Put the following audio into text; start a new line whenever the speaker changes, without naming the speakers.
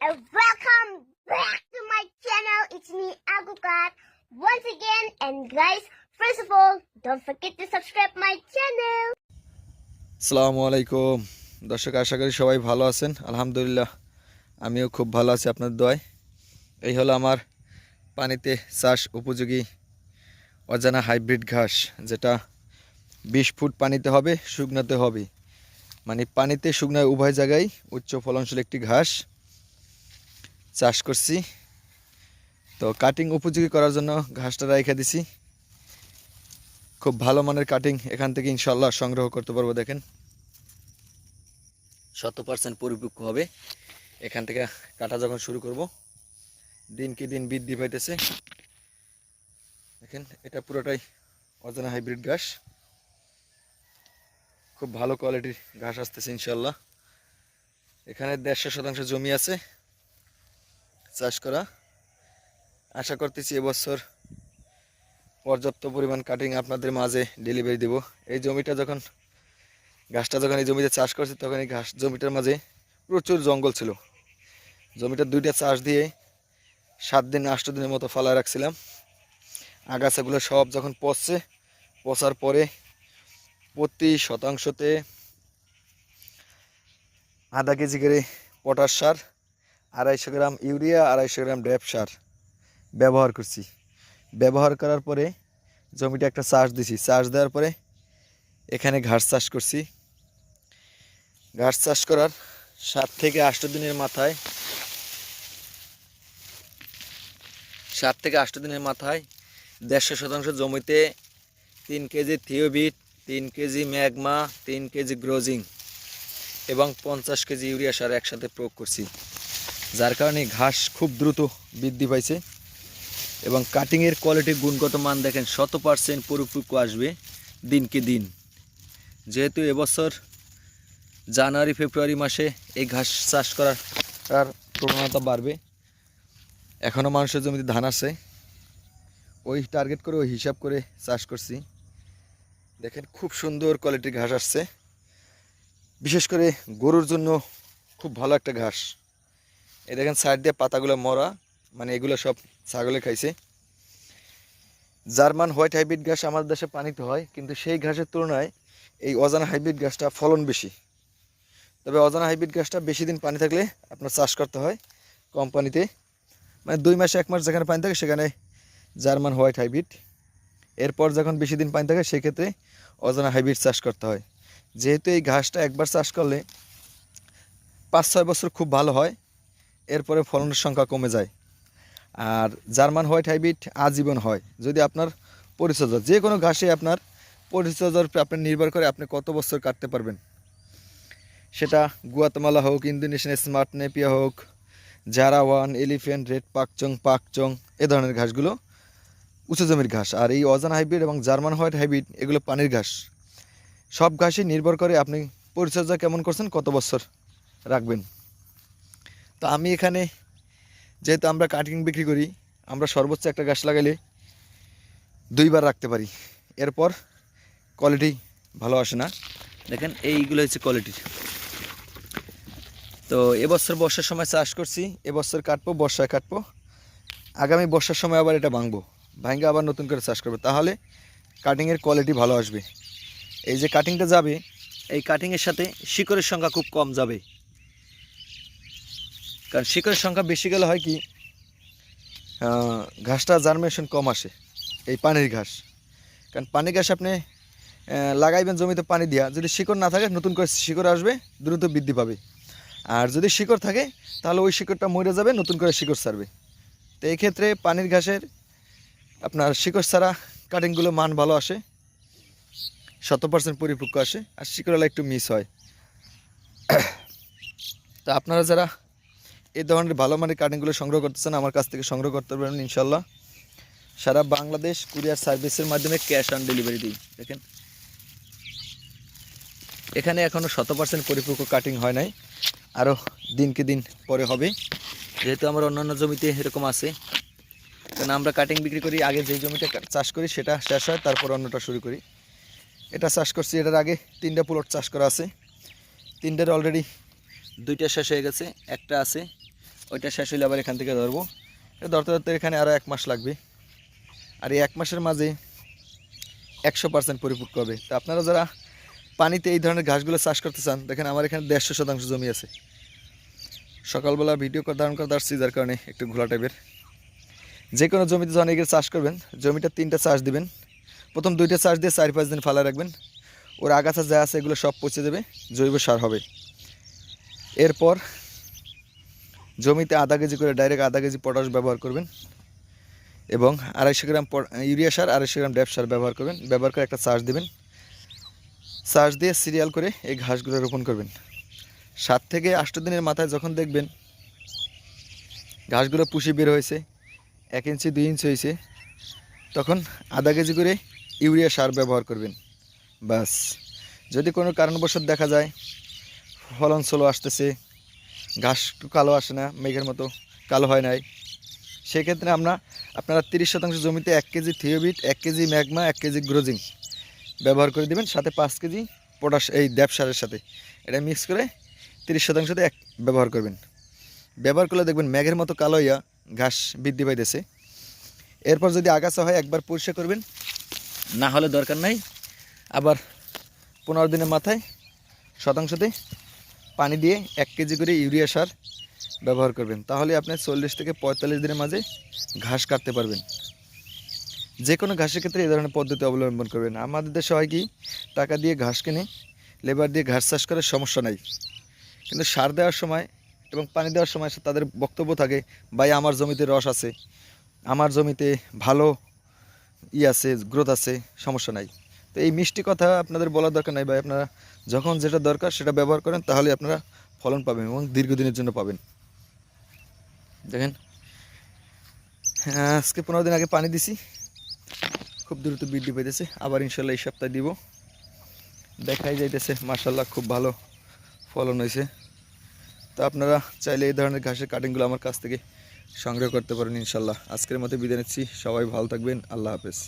and welcome back to my channel. It's me, Agukat, once again. And guys, first of all, don't forget to subscribe my channel.
আসসালামু আলাইকুম দর্শক আশা করি সবাই ভালো আছেন আলহামদুলিল্লাহ আমিও খুব ভালো আছি আপনার দোয়ায় এই হলো আমার পানিতে চাষ উপযোগী অজানা হাইব্রিড ঘাস যেটা বিশ ফুট পানিতে হবে শুকনাতে হবে মানে পানিতে শুকনায় উভয় জায়গায় উচ্চ ফলনশীল একটি ঘাস চাষ করছি। তো কাটিং উপযোগী করার জন্য ঘাসটা রেখে দিছি। খুব ভালো মানের কাটিং এখান থেকে ইনশাল্লাহ সংগ্রহ করতে পারব, দেখেন। শত পার্সেন্ট পরিপক্ক হবে। এখান থেকে কাটা যখন শুরু করব, দিন কি দিন বৃদ্ধি পাইতেছে। দেখেন, এটা পুরোটাই অজানা হাইব্রিড ঘাস। খুব ভালো কোয়ালিটির ঘাস আসতেছে ইনশাল্লাহ এখানে দেড়শো শতাংশ জমি আছে। চাষ করা। আশা করতেছি এবছর পর্যাপ্ত পরিমাণ কাটিং আপনাদের মাঝে ডেলিভারি দেব। এই জমিটা যখন ঘাসটা যখন এই জমিতে চাষ করছি, তখন এই ঘাস জমিটার মাঝে প্রচুর জঙ্গল ছিল। জমিটা দুইটা চাষ দিয়ে সাত দিন, আষ্ট দিনের মতো ফালা রাখছিলাম। আগাছাগুলো সব যখন পচছে, পচার পরে প্রতি শতাংশতে আধা কেজি করে পটাশ সার আড়াইশো গ্রাম ইউরিয়া, আড়াইশো গ্রাম ড্যাপ সার ব্যবহার করছি। ব্যবহার করার পরে জমিটা একটা চাষ দিছি। চাষ দেওয়ার পরে এখানে ঘাস চাষ করছি। ঘাস চাষ করার সাত থেকে আষ্ট দিনের মাথায় সাত থেকে আষ্ট দিনের মাথায় দেড়শো শতাংশ জমিতে তিন কেজি থিওবিট, তিন কেজি ম্যাগমা, তিন কেজি গ্রোজিং এবং পঞ্চাশ কেজি ইউরিয়া সার একসাথে প্রয়োগ করছি। যার কারণে ঘাস খুব দ্রুত বৃদ্ধি পাইছে এবং কাটিংয়ের কোয়ালিটির গুণগত মান দেখেন শত পার্সেন্ট পরিপক্ক আসবে দিনকে দিন। যেহেতু এবছর জানুয়ারি, ফেব্রুয়ারি মাসে এই ঘাস চাষ করার প্রবণতা বাড়বে এখনও মানুষের জমিতে ধান আছে, ওই টার্গেট করে, ওই হিসাব করে চাষ করছি। দেখেন খুব সুন্দর কোয়ালিটির ঘাস আসছে, বিশেষ করে গরুর জন্য খুব ভালো একটা ঘাস। এই দেখেন সাইড দিয়ে পাতাগুলো মরা মানে এগুলো সব ছাগলে খাইছে। জার্মান হোয়াইট হাইব্রিড ঘাস আমাদের দেশে পানিতে হয়, কিন্তু সেই ঘাসের তুলনায় এই অজানা হাইব্রিড ঘাসটা ফলন বেশি। তবে অজানা হাইব্রিড ঘাসটা বেশি দিন পানি থাকলে আপনার চাষ করতে হয় কম পানিতে মানে দুই মাসে, এক মাস যেখানে পানি থাকে সেখানে জার্মান হোয়াইট হাইব্রিড। এরপর যখন বেশি দিন পানি থাকে সেক্ষেত্রে অজানা হাইব্রিড চাষ করতে হয়। যেহেতু এই ঘাসটা একবার চাষ করলে পাঁচ ছয় বছর খুব ভালো হয় এরপরে ফলনের সংখ্যা কমে যায়। আর জার্মান হোয়াইট হাইব্রিড আজীবন হয়। যদি আপনার পরিচর্যা, যে কোনো ঘাসে আপনার পরিচর্যার আপনার নির্ভর করে আপনি কত বছর কাটতে পারবেন। সেটা গুয়াতমালা হোক, ইন্দোনেশিয়ান স্মার্ট নেপিয়া হোক জারা one elephant red Pakchong Pakchong এ ধরনের ঘাসগুলো উঁচু জমির ঘাস। আর এই অজান হাইব্রিড এবং জার্মান হোয়াইট হাইব্রিড, এগুলো পানির ঘাস। সব ঘাসই নির্ভর করে আপনি পরিচর্যা কেমন করছেন, কত বছর রাখবেন। তো আমি এখানে, যেহেতু আমরা কাটিং বিক্রি করি, আমরা সর্বোচ্চ একটা গাছ লাগাইলে দুইবার রাখতে পারি। এরপর কোয়ালিটি ভালো আসে না। দেখেন, এইগুলো হচ্ছে কোয়ালিটির তো এবছর বর্ষার সময় চাষ করছি, এবছর কাটবো, বর্ষায় কাটবো। আগামী বর্ষার সময় আবার এটা ভাঙবো, ভাঙে আবার নতুন করে চাষ করব। তাহলে কাটিংয়ের কোয়ালিটি ভালো আসবে। এই যে কাটিংটা যাবে, এই কাটিংয়ের সাথে শিকড়ের সংখ্যা খুব কম যাবে। কারণ শিকড়ের সংখ্যা বেশি গেলে হয় কি ঘাসটা জার্মিনেশন কম আসে, এই পানির ঘাস। কারণ পানি ঘাস আপনি লাগাইবেন জমিতে পানি দিয়া, যদি শিকড় না থাকে, নতুন করে শিকড় আসবে, দ্রুত বৃদ্ধি পাবে। আর যদি শিকড় থাকে, তাহলে ওই শিকড়টা মরে যাবে, নতুন করে শিকড় ছাড়বে। তো এই ক্ষেত্রে পানির ঘাসের আপনার শিকড় ছাড়া কাটিংগুলো মান ভালো আসে শত পার্সেন্ট পরিপক্ক আসে, আর শিকড়লা একটু মিস হয়। তা আপনারা যারা এই ধরনের ভালো মানের কাটিংগুলো সংগ্রহ করতেছেন, আমার কাছ থেকে সংগ্রহ করতে পারবেন ইনশাল্লাহ সারা বাংলাদেশ কুরিয়ার সার্ভিসের মাধ্যমে ক্যাশ অন ডেলিভারি দিই, দেখেন। এখানে এখনও শত পার্সেন্ট পরিপক্ক কাটিং হয় নাই আরও দিনকে দিন পরে হবে। যেহেতু আমার অন্যান্য জমিতে এরকম আছে কারণ আমরা কাটিং বিক্রি করি, আগে যেই জমিটা চাষ করি সেটা শেষ হয়, তারপর অন্যটা শুরু করি। এটা চাষ করছি, এটার আগে তিনটা প্লট চাষ করা আছে। তিনটার অলরেডি দুইটা শেষ হয়ে গেছে, একটা আছে ওইটা শেষ হইলে আবার এখান থেকে ধরবো। এটা ধরতে ধরতে এখানে আরও এক মাস লাগবে। আর এই এক মাসের মাঝে একশো পার্সেন্ট পরিপক্ক হবে। তো আপনারা যারা পানিতে এই ধরনের ঘাসগুলো চাষ করতে চান, দেখেন আমার এখানে দেড়শো শতাংশ জমি আছে। সকালবেলা ভিডিও করে ধারণ করতে আসছি, যার কারণে একটু ঘোলা টাইপের যে কোনো জমিতে যখন এগুলো চাষ করবেন, জমিটা তিনটা চাষ দিবেন। প্রথম দুইটা চাষ দিয়ে চার পাঁচ দিন ফালা রাখবেন। ওর আগাছা যা আছে এগুলো সব পচে দেবে জৈব সার হবে। এরপর জমিতে আধা কেজি করে ডাইরেক্ট আধা কেজি পটাশ ব্যবহার করবেন এবং আড়াইশো গ্রাম ইউরিয়া সার, আড়াইশো গ্রাম ড্যাপ সার ব্যবহার করবেন। ব্যবহার করে একটা চার্জ দিবেন। চার্জ দিয়ে সিরিয়াল করে এই ঘাসগুলো রোপণ করবেন। সাত থেকে আষ্ট দিনের মাথায় যখন দেখবেন ঘাসগুলো পুষি বের হয়েছে, এক ইঞ্চি, দুই ইঞ্চি হয়েছে, তখন আধা কেজি করে ইউরিয়া সার ব্যবহার করবেন। বাস যদি কোনো কারণবশত দেখা যায়, ফলন স্লো আসতেছে ঘাস কালো আসে না, মেঘের মতো কালো হয় নাই। সেক্ষেত্রে আমরা, আপনারা তিরিশ শতাংশ জমিতে এক কেজি থিওবিট, এক কেজি ম্যাগমা, এক কেজি গ্রোজিং ব্যবহার করে দিবেন, সাথে পাঁচ কেজি পটাশ, এই দ্যাপ সারের সাথে। এটা মিক্স করে তিরিশ শতাংশতে এক ব্যবহার করবেন। ব্যবহার করলে দেখবেন ম্যাগের মতো কালো ইয়া ঘাস বৃদ্ধি পাইতেছে। এরপর যদি আগাছা হয়, একবার পরিষ্কার করবেন। না হলে দরকার নাই। আবার পনেরো দিনের মাথায় শতাংশতে পানি দিয়ে এক কেজি করে ইউরিয়া সার ব্যবহার করবেন। তাহলে আপনি চল্লিশ থেকে পঁয়তাল্লিশ দিনের মাঝে ঘাস কাটতে পারবেন। যে কোনো ঘাসের ক্ষেত্রে এই ধরনের পদ্ধতি অবলম্বন করবেন। আমাদের দেশে হয় কি, টাকা দিয়ে ঘাস কিনে লেবার দিয়ে ঘাস চাষ করার সমস্যা নাই। কিন্তু সার দেওয়ার সময় এবং পানি দেওয়ার সময় তাদের বক্তব্য থাকে, ভাই, আমার জমিতে রস আছে। আমার জমিতে ভালো ই আছে, গ্রোথ আছে, সমস্যা নাই। তো এই মিষ্টি কথা আপনাদের বলার দরকার নাই ভাই। আপনারা যখন যেটা দরকার সেটা ব্যবহার করেন, তাহলে আপনারা ফলন পাবেন এবং দীর্ঘদিনের জন্য পাবেন। দেখেন, আজকে পনেরো দিন আগে পানি দিছি। খুব দ্রুত বৃদ্ধি পেতেছে আবার ইনশাল্লাহ এই সপ্তাহে দিব। দেখাই যাইতেছে মার্শাল্লাহ খুব ভালো ফলন হয়েছে। তো আপনারা চাইলে এই ধরনের ঘাসের কাটিংগুলো আমার কাছ থেকে সংগ্রহ করতে পারেন ইনশাল্লাহ। আজকের মতো বিদায় নিচ্ছি। সবাই ভালো থাকবেন। আল্লাহ হাফেজ।